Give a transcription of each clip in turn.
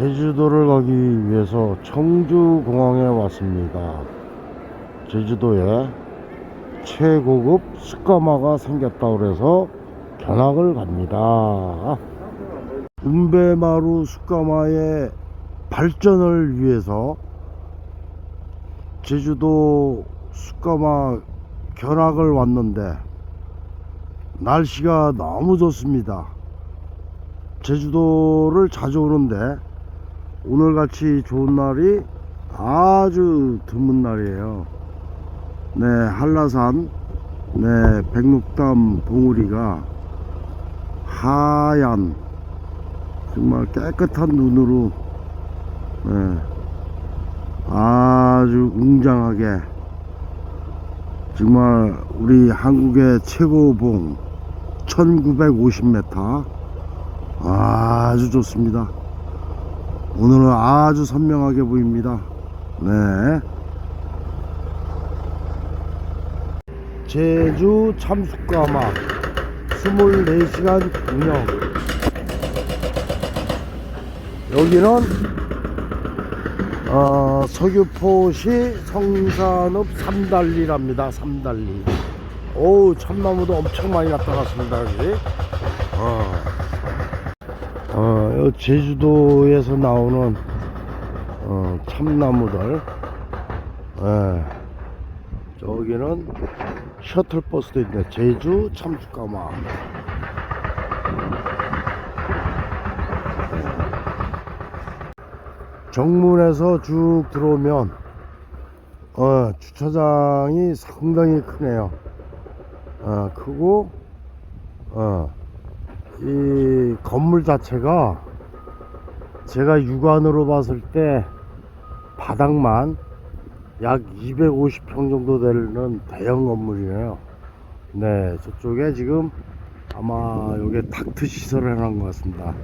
제주도를 가기 위해서 청주공항에 왔습니다. 제주도에 최고급 숯가마가 생겼다고 그래서 견학을 갑니다. 은배마루 숯가마의 발전을 위해서 제주도 숯가마 견학을 왔는데 날씨가 너무 좋습니다. 제주도를 자주 오는데 오늘같이 좋은 날이 아주 드문 날이에요. 네, 한라산, 네, 백록담 봉우리가 하얀, 정말 깨끗한 눈으로, 네, 아주 웅장하게, 정말 우리 한국의 최고봉 1950m, 아주 좋습니다. 오늘은 아주 선명하게 보입니다. 네. 제주 참숯가마 24시간 운영 여기는 어, 서귀포시 성산읍 삼달리랍니다 삼달리 오 참나무도 엄청 많이 나타났습니다 여기 어. 어, 요 제주도에서 나오는 어, 참나무들 예. 저기는 셔틀버스도 있네. 제주 참숯가마. 정문에서 쭉 들어오면 어, 주차장이 상당히 크네요. 어, 크고 어, 이 건물 자체가 제가 육안으로 봤을 때 바닥만 약 250평 정도 되는 대형 건물이에요. 네, 저쪽에 지금 아마 여기 닥트 시설을 해놓은 것 같습니다.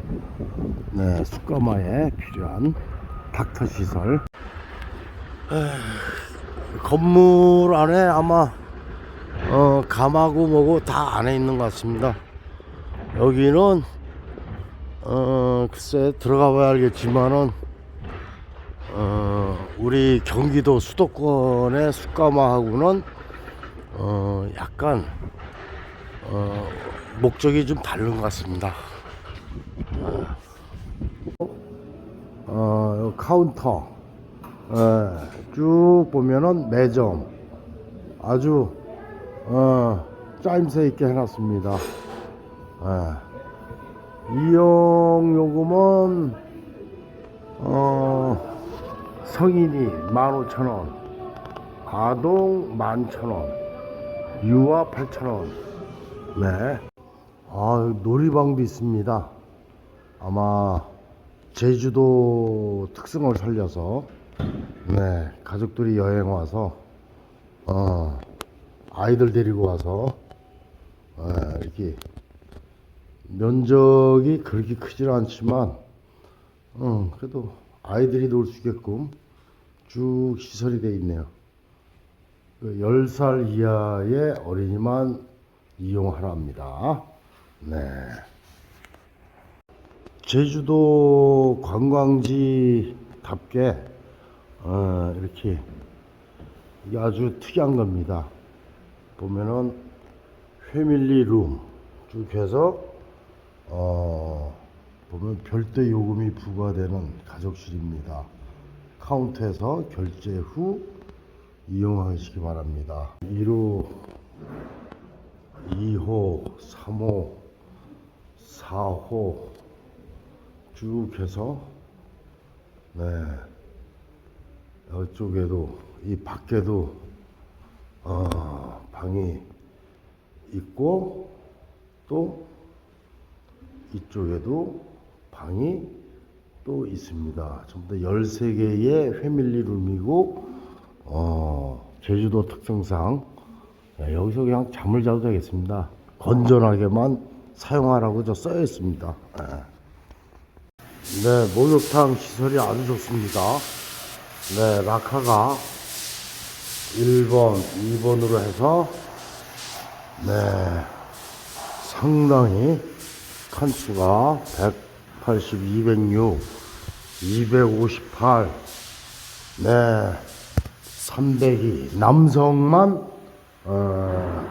네, 숯가마에 필요한 닥터 시설. 에휴, 건물 안에 아마 어, 감하고 뭐고 다 안에 있는 것 같습니다. 여기는 어, 글쎄 들어가 봐야 알겠지만은 어, 우리 경기도 수도권의 숯가마하고는 어, 약간 어, 목적이 좀 다른 것 같습니다. 어, 요 카운터 예, 쭉 보면은 매점 아주 어, 짜임새 있게 해놨습니다. 예. 이용 요금은 어, 성인이 15,000원, 아동 11,000원, 유아 8,000원. 네. 아, 놀이방도 있습니다. 아마 제주도 특성을 살려서 네, 가족들이 여행 와서 어, 아이들 데리고 와서 어, 이렇게 면적이 그렇게 크질 않지만 어, 그래도 아이들이 놀 수 있게끔 쭉 시설이 되어 있네요. 그 10살 이하의 어린이만 이용하랍니다. 네. 제주도 관광지답게 어, 이렇게 아주 특이한 겁니다. 보면은 패밀리 룸 쭉 해서 어, 보면 별도 요금이 부과되는 가족실입니다. 카운터에서 결제 후 이용하시기 바랍니다. 1호, 2호, 3호, 4호 쭉 해서 네 이쪽에도 이 밖에도 어, 방이 있고 또 이쪽에도 방이 또 있습니다. 전부 다 13개의 패밀리 룸이고, 어, 제주도 특성상, 야, 여기서 그냥 잠을 자도 되겠습니다. 건전하게만 사용하라고 저 써여 있습니다. 예. 네, 목욕탕 시설이 아주 좋습니다. 네, 라카가 1번, 2번으로 해서, 네, 상당히 칸수가 180, 206, 258, 네, 302. 남성만 어,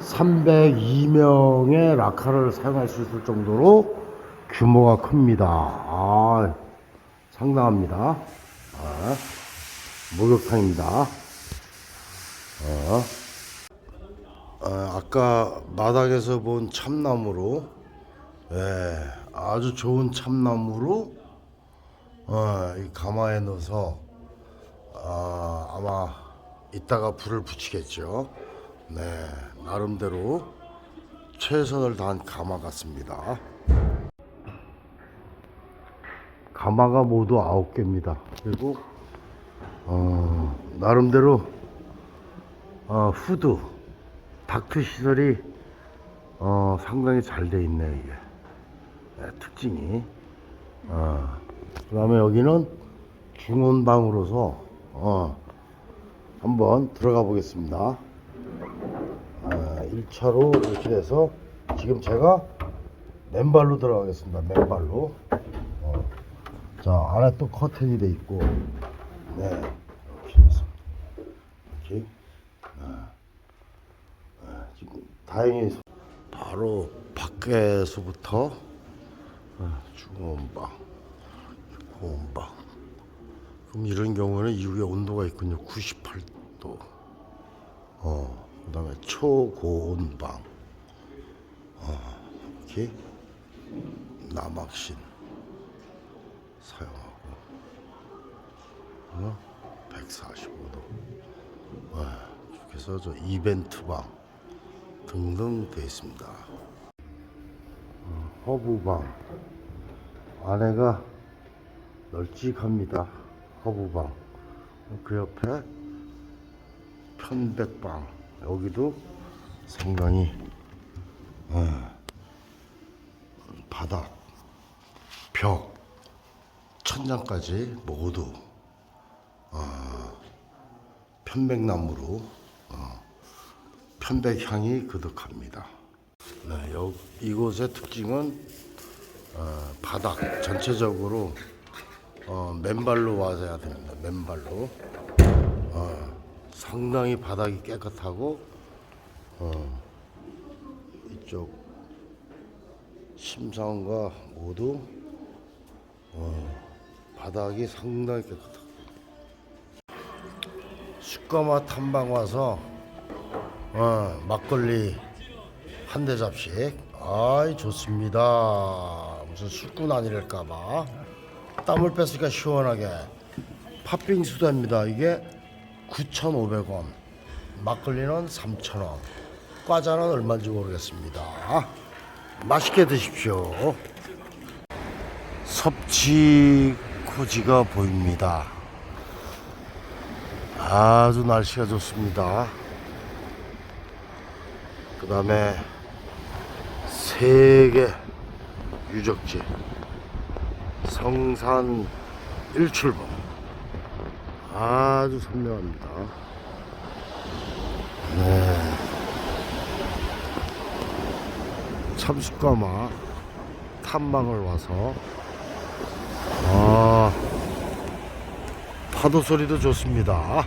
302명의 라카를 사용할 수 있을 정도로 규모가 큽니다. 아, 상당합니다. 아, 목욕탕입니다. 어. 어, 아까 마당에서 본 참나무로 예, 아주 좋은 참나무로 어, 이 가마에 넣어서 아, 아마 이따가 불을 붙이겠죠. 네, 나름대로 최선을 다한 가마 같습니다. 가마가 모두 아홉 개입니다. 그리고 어, 나름대로 어, 후드 닥트 시설이 어, 상당히 잘 돼 있네 이게 네, 특징이. 어, 그 다음에 여기는 중원방으로서 어, 한번 들어가 보겠습니다. 아, 1차로 이렇게 돼서 지금 제가 맨발로 들어가겠습니다. 맨발로. 어. 자 안에 또 커튼이 돼 있고. 네 이렇게 해서 이렇게. 지금 다행히 바로 밖에서부터 어, 중원방, 고온방. 그럼 이런 경우는 이후에 온도가 있군요. 98도. 어, 그 다음에 초고온방. 어, 이렇게 남학신 사용하고. 어, 145도. 이렇게 해서 저 이벤트방 등등 되어 있습니다. 어, 허브방 안에가 널찍합니다. 허브방 그 옆에 편백방 여기도 상당히 어, 바닥 벽 천장까지 모두 어, 편백나무로 어, 편백향이 그득합니다. 네, 여, 이곳의 특징은 어, 바닥 전체적으로 어, 맨발로 와서야 됩니다. 맨발로 어, 상당히 바닥이 깨끗하고 어, 이쪽 심상과 모두 어, 바닥이 상당히 깨끗하고 숯가마 탐방 와서 어, 막걸리 한 대 잡씩. 아이 좋습니다. 무슨 술꾼 아니랄까봐. 땀을 뺐으니까 시원하게. 팥빙 수다입니다. 이게 9,500원. 막걸리는 3,000원. 과자는 얼마인지 모르겠습니다. 맛있게 드십시오. 섭지 코지가 보입니다. 아주 날씨가 좋습니다. 그 다음에 세계 유적지 성산 일출봉 아주 선명합니다. 네. 참숯가마 탐방을 와서 아 파도 소리도 좋습니다.